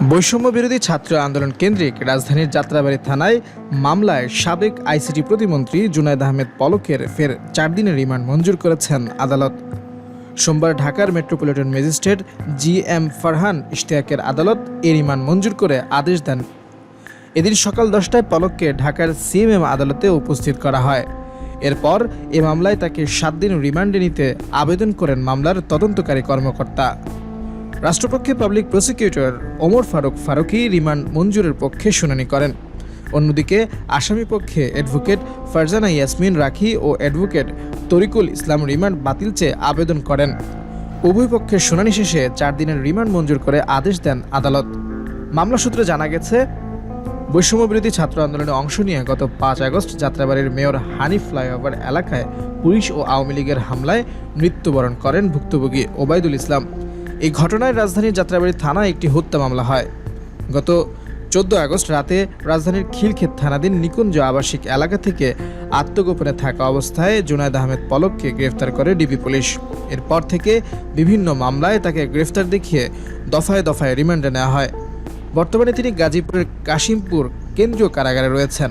বৈষম্য বিরোধী ছাত্র আন্দোলন কেন্দ্রিক রাজধানীর যাত্রাবাড়ি থানায় মামলায় সাবেক আইসিটি প্রতিমন্ত্রী জুনায়দ আহমেদ পলকের ফের চার দিনের রিমান্ড মঞ্জুর করেছেন আদালত। সোমবার ঢাকার metropolitan magistrate G M Farhan ইশতিয়াকের আদালত এ রিমান্ড মঞ্জুর করে আদেশ দেন। এদিন সকাল দশটায় পলককে ঢাকার সিএমএম আদালতে উপস্থিত করা হয়। এরপর এ মামলায় তাকে সাত দিন রিমান্ডে নিতে আবেদন করেন মামলার তদন্তকারী কর্মকর্তা। রাষ্ট্রপক্ষে public prosecutor Omar Faruk Faruki remand মঞ্জুরের পক্ষে শুনানি করেন। অন্যদিকে, আসামি পক্ষে অ্যাডভোকেট ফারজানা ইয়াসমিন রাখি ও অ্যাডভোকেট তরিকুল ইসলাম রিমান্ড বাতিল চেয়ে আবেদন করেন। উভয় পক্ষের শুনানি শেষে চার দিনের রিমান্ড মঞ্জুর করে আদেশ দেন আদালত। মামলা সূত্রে জানা গেছে বৈষম্য বিরোধী ছাত্র আন্দোলনে অংশ নিয়ে গত পাঁচ আগস্ট যাত্রাবাড়ির মেয়র হানিফ ফ্লাইওভার এলাকায় পুলিশ ও আওয়ামী লীগের হামলায় মৃত্যুবরণ করেন ভুক্তভোগী ওবায়দুল ইসলাম। এই ঘটনায় রাজধানীর যাত্রাবাড়ি থানায় একটি হত্যা মামলা হয়। গত চোদ্দ আগস্ট রাতে রাজধানীর খিলক্ষেত থানাধীন নিকুঞ্জ আবাসিক এলাকা থেকে আত্মগোপনে থাকা অবস্থায় জুনায়দ আহমেদ পলককে গ্রেফতার করে ডিবি পুলিশ। এরপর থেকে বিভিন্ন মামলায় তাকে গ্রেফতার দেখিয়ে দফায় দফায় রিমান্ডে নেওয়া হয়। বর্তমানে তিনি গাজীপুরের কাশিমপুর কেন্দ্রীয় কারাগারে রয়েছেন।